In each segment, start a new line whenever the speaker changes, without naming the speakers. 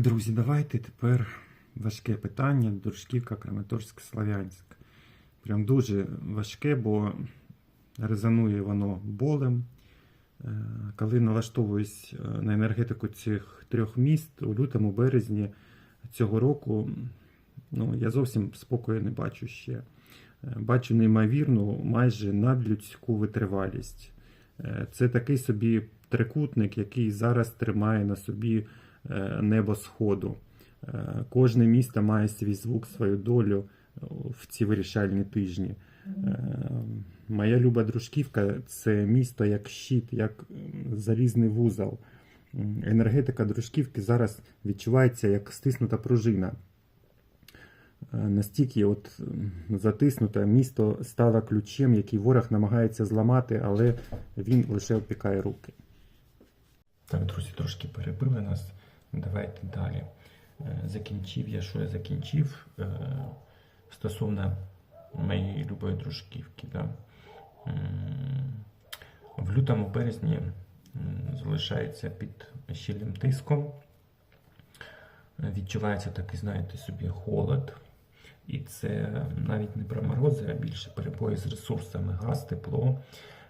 Друзі, давайте тепер важке питання. Дружківка, Краматорськ, Славянськ. Прям дуже важке, бо резонує воно болем. Е, Коли налаштовуюсь е, на енергетику цих трьох міст у лютому березні цього року, ну, я зовсім спокою не бачу ще. Е, Бачу неймовірну, майже надлюдську витривалість. Це такий собі трикутник, який зараз тримає на собі е, небо сходу. Е, Кожне місто має свій звук, свою долю е, в ці вирішальні тижні. Моя люба дружківка це місто як щит, як залізний вузол. Енергетика дружківки зараз відчувається як стиснута пружина. Настільки от затиснуте місто стало ключем, який ворог намагається зламати, але він лише опікає руки.
Так, друзі, трошки перебили нас. Давайте далі. Е, Закінчив я, що я закінчив е, стосовно моєї любої дружківки. Да? В лютому березні залишається під щільним тиском. Відчувається такий, знаєте, собі холод. І це навіть не про морози, а більше перебої з ресурсами, газ, тепло,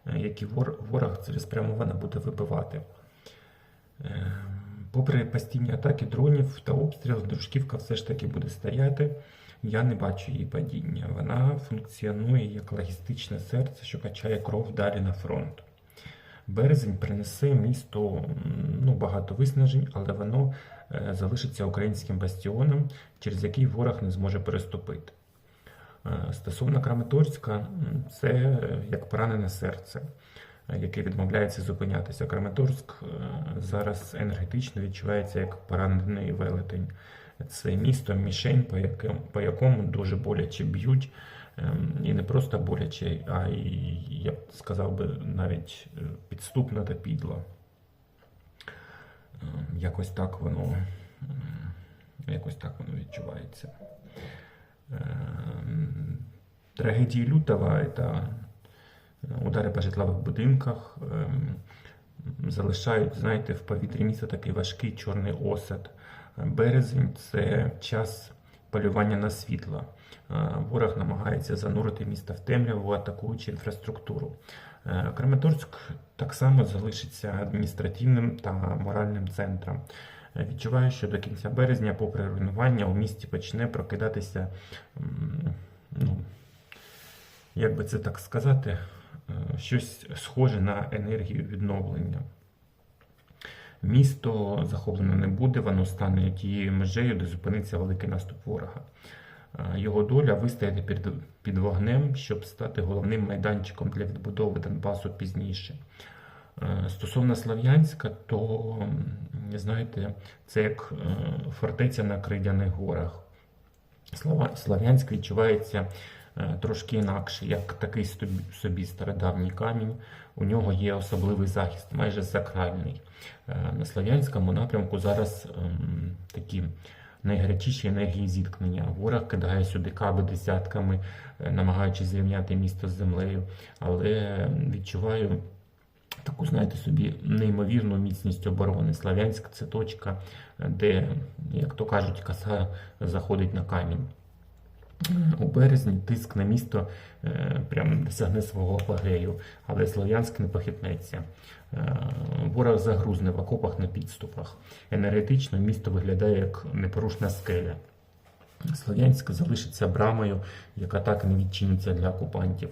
е, які вор- ворог цілеспрямовано буде вибивати. Попри постійні атаки дронів та обстріл, дружківка все ж таки буде стояти. Я не бачу її падіння. Вона функціонує як логістичне серце, що качає кров далі на фронт. Березень принесе місту ну, багато виснажень, але воно е, залишиться українським бастіоном, через який ворог не зможе переступити. Е, Стосовно Краматорська, це е, як поранене серце, яке відмовляється зупинятися. Краматорськ е, зараз енергетично відчувається як поранений велетень. Це місто мішень, по якому, по якому дуже боляче б'ють. Ем, І не просто боляче, а й, я б сказав би, навіть е, підступно та підло. Ем, Якось так воно, якось так воно відчувається. Ем, Трагедії лютого это удари по житлових будинках ем, залишають, знаєте, в повітрі міста такий важкий чорний осад. Березень це час полювання на світло. Е, Ворог намагається занурити місто в темряву, атакуючи інфраструктуру. Е, Краматорськ так само залишиться адміністративним та моральним центром. Відчуваю, що до кінця березня, попри руйнування, у місті почне прокидатися, ну, як би це так сказати, щось схоже на енергію відновлення. Місто захоплено не буде, воно стане тією межею, де зупиниться великий наступ ворога. Е, Його доля вистояти під, під вогнем, щоб стати головним майданчиком для відбудови Донбасу пізніше. Е, Стосовно Слов'янська, то знаєте, це як е, фортеця на Кридяних горах. Слов'янськ відчувається е, трошки інакше, як такий собі стародавній камінь. У нього є особливий захист, майже сакральний. Е, На Слов'янському напрямку зараз ем, такі найгарячіші енергії зіткнення. Ворог кидає сюди каби десятками, е, намагаючись зрівняти місто з землею, але відчуваю таку, знаєте собі, неймовірну міцність оборони. Славянськ це точка, де, як то кажуть, коса заходить на камінь. У березні тиск на місто е, прям досягне свого апогею, але Слов'янськ не похитнеться. Е, Ворог загрузне в окопах на підступах. Енергетично місто виглядає як непорушна скеля. Слов'янськ залишиться брамою, яка так і не відчиниться для окупантів.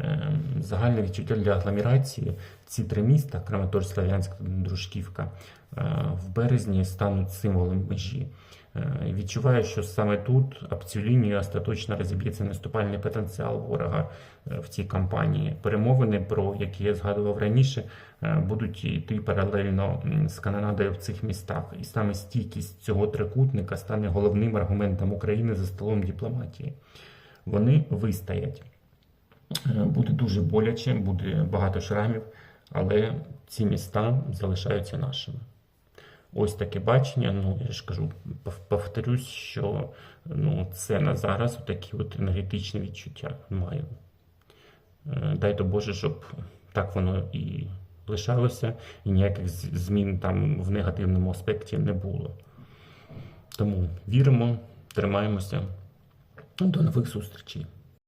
Е, Загальне відчуття для агломерації ці три міста Краматорськ, Слов'янськ та Дружківка в березні стануть символом межі. Е, Відчуваю, що саме тут об лінію остаточно розіб'ється наступальний потенціал ворога е, в цій кампанії. Перемовини, про які я згадував раніше, е, будуть йти паралельно з канонадою в цих містах. І саме стійкість цього трикутника стане головним аргументом України за столом дипломатії. Вони вистоять. Буде дуже боляче, буде багато шрамів, але ці міста залишаються нашими. Ось таке бачення. Ну, я ж кажу, повторюсь, що ну, це на зараз такі от енергетичні відчуття маю. Е, Дай то Боже, щоб так воно і лишалося, і ніяких змін там в негативному аспекті не було. Тому віримо, тримаємося. До нових зустрічей.